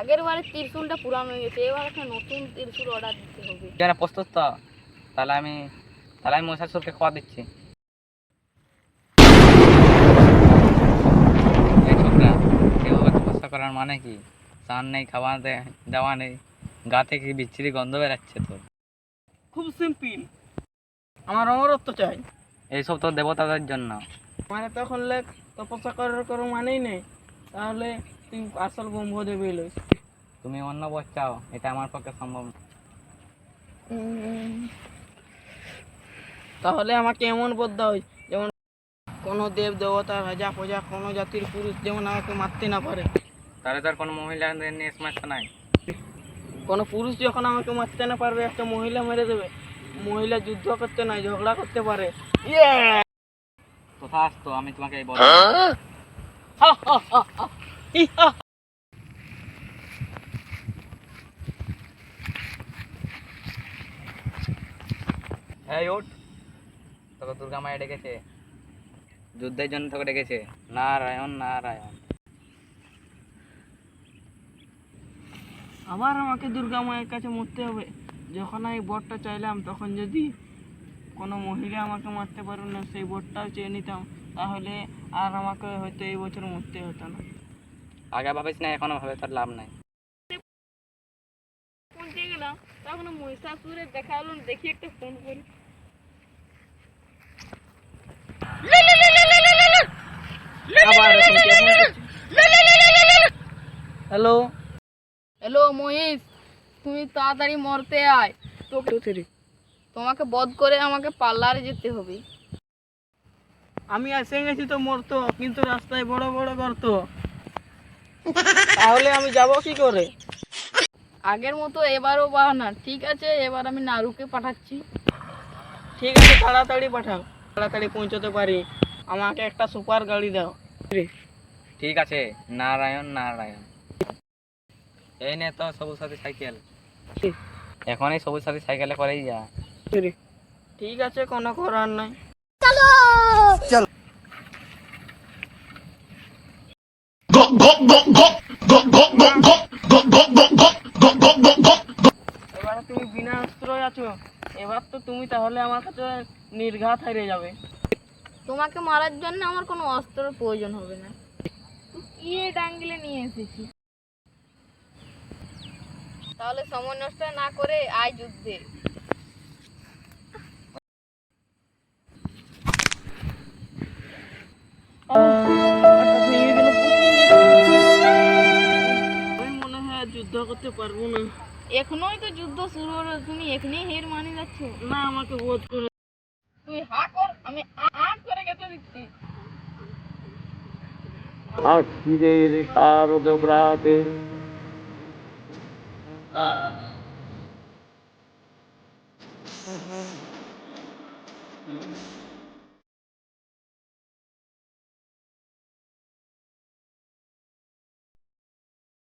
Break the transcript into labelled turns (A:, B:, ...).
A: আগের বারে ত্রিশুলটা পুরানো হয়ে গেছে এবার একটা নতুন ত্রিশুল অর্ডার দিতে হবে।
B: কেন প্রস্তুত তো তাহলে আমি তাহলে আমি মশাসুরকে খাওয়া দিচ্ছি। ছোকরা এভাবে তপস্যা করার মানে কি? স্নান নেই খাওয়া দেওয়া নেই গা থেকে বিচ্ছিরি গন্ধ বেরাচ্ছে তো
C: খুব সিম্পল। আমার অমরত্ব চাই।
B: এইসব তো দেবতাদের জন্য।
C: মানে তখন লেখ তপস্যা করার কোনো মানেই নেই। তাহলে তুই আসল ব্রহ্মদেব এলো
B: তুমি অন্য বর চাও এটা আমার পক্ষে সম্ভব না।
C: তাহলে আমাকে এমন বদ দাও যেমন কোনো দেব দেবতা রাজা প্রজা কোনো জাতির পুরুষ যেমন আমাকে মারতে না পারে।
B: তাহলে তার কোনো মহিলাদের নিয়ে সমস্যা নাই।
C: কোনো পুরুষ যখন আমাকে মারতে না পারবে একটা মহিলা মেরে দেবে। মহিলা যুদ্ধ করতে নাই ঝগড়া করতে পারে।
B: কোথা আসতো আমি তোমাকে এই বল তোকে দুর্গা মায়া ডেকেছে। যুদ্ধের জন্য তোকে ডেকেছে। নারায়ণ নারায়ণ।
C: আবার আমাকে দুর্গা মায়ের কাছে মরতে হবে। যখন আমি বরটা চাইলাম, তখন যদি কোনো মহিলা আমাকে মারতে পারবে না, সেই বরটাও চেয়ে নিতাম, তাহলে আর আমাকে হয়তো এই বছর মরতে হতো না।
B: আগে ভাবিস না এখনও ভাবে তার লাভ নাই।
A: বলতে গেলাম তখন মহিষাসুরের দেখা হলো দেখি একটা ফোন করি।
C: হ্যালো
A: হ্যালো মহিষ তুমি তাড়াতাড়ি মরতে আয়। তোমাকে বধ করে আমাকে পার্লারে যেতে হবে।
C: আমি এসে গেছি তো মরতো কিন্তু রাস্তায় বড় বড় গর্ত তাহলে আমি যাব কি করে?
A: আগের মতো এবারও বাহানা ঠিক আছে? এবার আমি নারুকে পাঠাচ্ছি।
C: ঠিক আছে তাড়াতাড়ি পাঠাও। তাড়াতাড়ি পৌঁছতে পারি। আমাকে একটা সুপার গাড়ি দাও।
B: ঠিক আছে নারায়ণ নারায়ণ। এই নে তো সবুজ সাথী সাইকেল। এখনই সবুজ সাথী সাইকেলে করেই যা।
C: ঠিক আছে কোনো করার নাই। এবারে তুমি বিনা অস্ত্র আছো। এবার তো তুমি তাহলে আমার কাছে নির্ঘাত হেরে যাবে।
A: তোমাকে মারার জন্য আমার কোনো অস্ত্রের প্রয়োজন হবে না। কি এ ডাঙ্গিলে নিয়ে এসেছি? তাহলে সময় নষ্ট না করে আয় যুদ্ধে।
C: হঠাৎ করতে পারব না।
A: এখনোই তো যুদ্ধ শুরু হলো তুমি এখনই হের মানে যাচ্ছ।
C: না আমাকে বোধ করে
A: তুই হা কর আমি আ আ করে গেতে দিচ্ছি।
D: আখিরের শারদ প্রাতে
C: হুম।